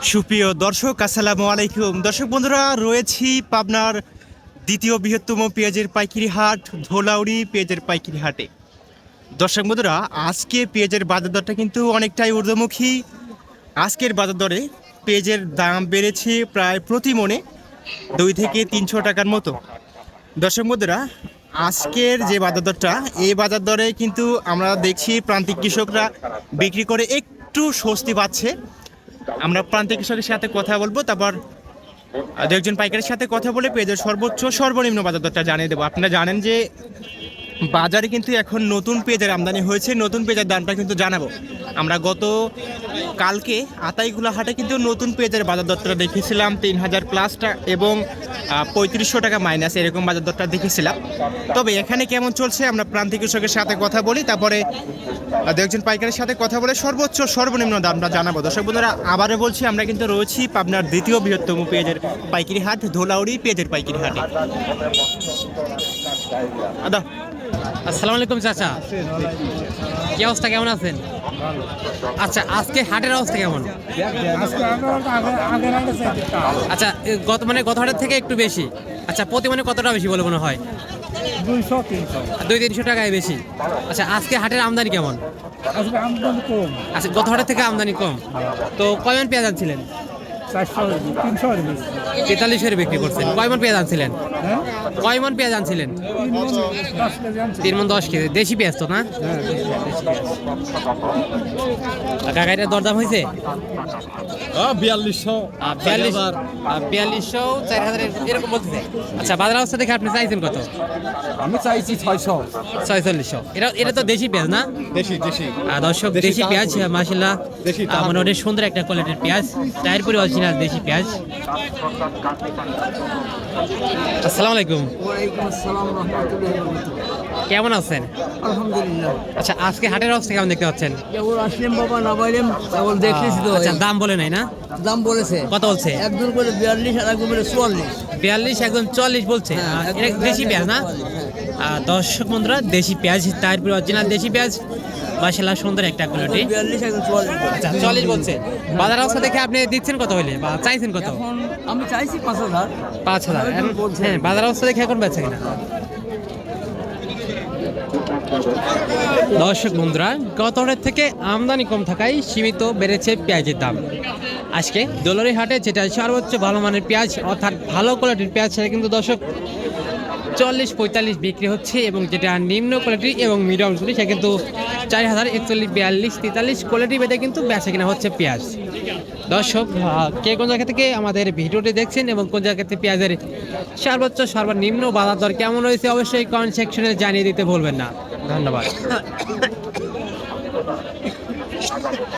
সুপ্রিয় দর্শক, আসসালামু আলাইকুম। দর্শক বন্ধুরা, রয়েছি পাবনার দ্বিতীয় বৃহত্তম পেঁয়াজের পাইকারি হাট, ধোলাউড়ি পেঁয়াজের পাইকারি হাটে। দর্শক বন্ধুরা, আজকে পেঁয়াজের বাজার দরটা কিন্তু অনেকটাই ঊর্ধ্বমুখী। আজকের বাজার দরে পেঁয়াজের দাম বেড়েছে প্রায় প্রতি মনে দুই থেকে তিনশো টাকার মতো। দর্শক বন্ধুরা, আজকের যে বাজার দরটা এই বাজার দরে কিন্তু আমরা দেখছি প্রান্তিক কৃষকরা বিক্রি করে একটু স্বস্তি পাচ্ছে। আমরা প্রান্তিক কৃষকের সাথে কথা বলব, তারপর দু একজন পাইকারের সাথে কথা বলে পেঁয়াজের সর্বোচ্চ, সর্বনিম্ন বাজার দরটা জানিয়ে দেবো। আপনারা জানেন যে বাজারে কিন্তু এখন নতুন পেঁয়াজের আমদানি হয়েছে, নতুন পেঁয়াজের দামটা কিন্তু জানাব। আমরা গত কালকে আতাইগুলা হাটে কিন্তু নতুন পেঁয়াজের বাজার দরটা দেখেছিলাম, তিন হাজার প্লাসটা এবং পঁয়ত্রিশশো টাকা মাইনাস এরকম বাজার দরটা দেখেছিলাম। তবে এখানে কেমন চলছে আমরা প্রান্তিক কৃষকের সাথে কথা বলি, তারপরে দু একজন পাইকারের সাথে কথা বলে সর্বোচ্চ সর্বনিম্ন দামটা জানাব। দর্শক বন্ধুরা, আবারও বলছি, আমরা কিন্তু রয়েছি পাবনার দ্বিতীয় বৃহত্তম পেঁয়াজের পাইকারি হাট, ধোলাউড়ি পেঁয়াজের পাইকারি হাটে। আদা। আসসালামু আলাইকুম চাচা। কি অবস্থা কেমন আছেন? আচ্ছা আজকে হাটের অবস্থা কেমন? আচ্ছা গত মানে গত হাটের থেকে একটু বেশি। আচ্ছা প্রতি মানে কতটা বেশি বলে মনে হয়? দুই তিনশো টাকায় বেশি। আচ্ছা আজকে হাটের আমদানি কেমন? আচ্ছা গত হাটের থেকে আমদানি কম। তো কয়জন পেঁয়াজ আনছিলেন? চারশো তিনশো বেশি তেতাল্লিশের বিক্রি করছেন। কয়মন পেঁয়াজ আনছিলেন? হ্যাঁ? কয়মন পেঁয়াজ আনছিলেন? তিন মন দশ কেজি দেশি পেঁয়াজ তো না? কাকা এটা দরদাম হয়েছে? বিয়াল্লিশশো। আহ, বিয়াল্লিশ আহ, বিয়াল্লিশশো চার হাজার এরকম বলতেছে। আচ্ছা বাজার অবস্থা দেখে আপনি চাইছেন কত? আমি চাইছি ছয়শো। ছয়চল্লিশশো। এটা এটা তো দেশি পেঁয়াজ না? দেশি দেশি। দর্শক দেশি পেঁয়াজ মাসাল্লাহ দেশি মানে অনেক সুন্দর একটা কোয়ালিটির পেঁয়াজ। টায়ার পরে অরিজিনাল দেশি পেঁয়াজ। আসসালামু আলাইকুম। কেমন আছেন? আলহামদুলিল্লাহ। আচ্ছা আজকে হাটের অবস্থা কেমন দেখতে পাচ্ছেন? কেবল আসলাম বাবা না পাইলাম কেবল দেখলেছি তো আচ্ছা দাম বলে নাই না? দাম বলেছে। কত বলছে? একজন করে বিয়াল্লিশ আর একজন করে চুয়াল্লিশ। বিয়াল্লিশ একদম চল্লিশ বলছে। হ্যাঁ, দেশি পেঁয়াজ না? আহ, দর্শক বন্ধুরা দেশি পেঁয়াজ টায়ার পরে অরিজিনাল দেশি পেঁয়াজ। মাসাল্লাহ সুন্দর একটা কোয়ালিটি একজন চুয়াল্লিশ। আচ্ছা চল্লিশ বলছে। বাজার অবস্থা দেখে আপনি দিচ্ছেন কত হলে বা চাইছেন কত? এখন আমি চাইছি পাঁচ হাজার। পাঁচ হাজার। হ্যাঁ বাজার অবস্থা দেখে এখন বেচে কিনা। দর্শক বন্ধুরা গত থেকে আমদানি কম থাকায় সীমিত বেড়েছে পেঁয়াজের দাম। আজকে দোলারি হাটে যেটা সর্বোচ্চ ভালো মানের পেঁয়াজ অর্থাৎ ভালো কোয়ালিটির পেঁয়াজ সেটা কিন্তু দর্শক চল্লিশ পঁয়তাল্লিশ বিক্রি হচ্ছে এবং যেটা নিম্ন কোয়ালিটি এবং মিডিয়াম কোয়ালিটি সেটা কিন্তু চার হাজার একচল্লিশ বিয়াল্লিশ তেতাল্লিশ কোয়ালিটি বেঁধে কিন্তু বেচা কিনা হচ্ছে পেঁয়াজ। দর্শক কে কোন জায়গা থেকে আমাদের ভিডিওটি দেখছেন এবং কোন জায়গা থেকে পেঁয়াজের সর্বোচ্চ, সর্বনিম্ন বাজার দর কেমন রয়েছে, অবশ্যই কমেন্ট সেকশনে জানিয়ে দিতে ভুলবেন না। ধন্যবাদ।